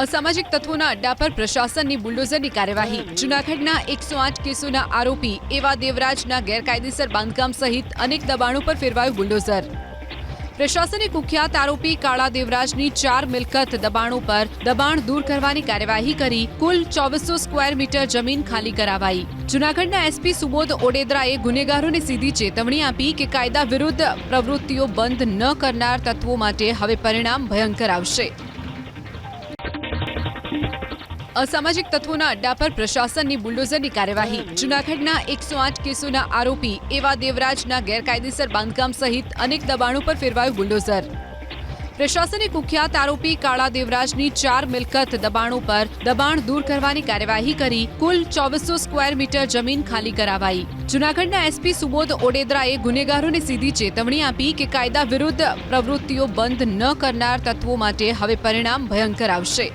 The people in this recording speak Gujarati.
અસામાજિક તત્વોના અડ્ડા પર પ્રશાસનની બુલડોઝરની કાર્યવાહી. જૂનાગઢના એકસો આઠ કેસોના આરોપી એવા દેવરાજના ગેરકાયદેસર બાંધકામ સહિત અનેક દબાણો પર ફેરવાયું બુલડોઝર. પ્રશાસને કુખ્યાત આરોપી કાળા દેવરાજની ચાર મિલકત દબાણો પર દબાણ દૂર કરવાની કાર્યવાહી કરી કુલ ચોવીસો સ્ક્વેર મીટર જમીન ખાલી કરાવાઈ. જૂનાગઢના એસપી સુબોધ ઓડેદરાએ ગુનેગારોને સીધી ચેતવણી આપી કે કાયદા વિરુદ્ધ પ્રવૃત્તિઓ બંધ ન કરનાર તત્વો માટે હવે પરિણામ ભયંકર આવશે. અસામાજિક તત્વોના અડ્ડા પર પ્રશાસનની બુલડોઝરની કાર્યવાહી. જૂનાગઢના એકસો આઠ કેસોના આરોપી એવા દેવરાજના ગેરકાયદેસર બાંધકામ સહિત અનેક દબાણો પર ફેરવાયું બુલડોઝર. પ્રશાસને કુખ્યાત આરોપી કાળા દેવરાજની ચાર મિલકત દબાણો પર દબાણ દૂર કરવાની કાર્યવાહી કરી કુલ ચોવીસો સ્ક્વેર મીટર જમીન ખાલી કરાવાઈ. જૂનાગઢના એસપી સુબોધ ઓડેદરાએ ગુનેગારોને સીધી ચેતવણી આપી કે કાયદા વિરુદ્ધ પ્રવૃત્તિઓ બંધ ન કરનાર તત્વો માટે હવે પરિણામ ભયંકર આવશે.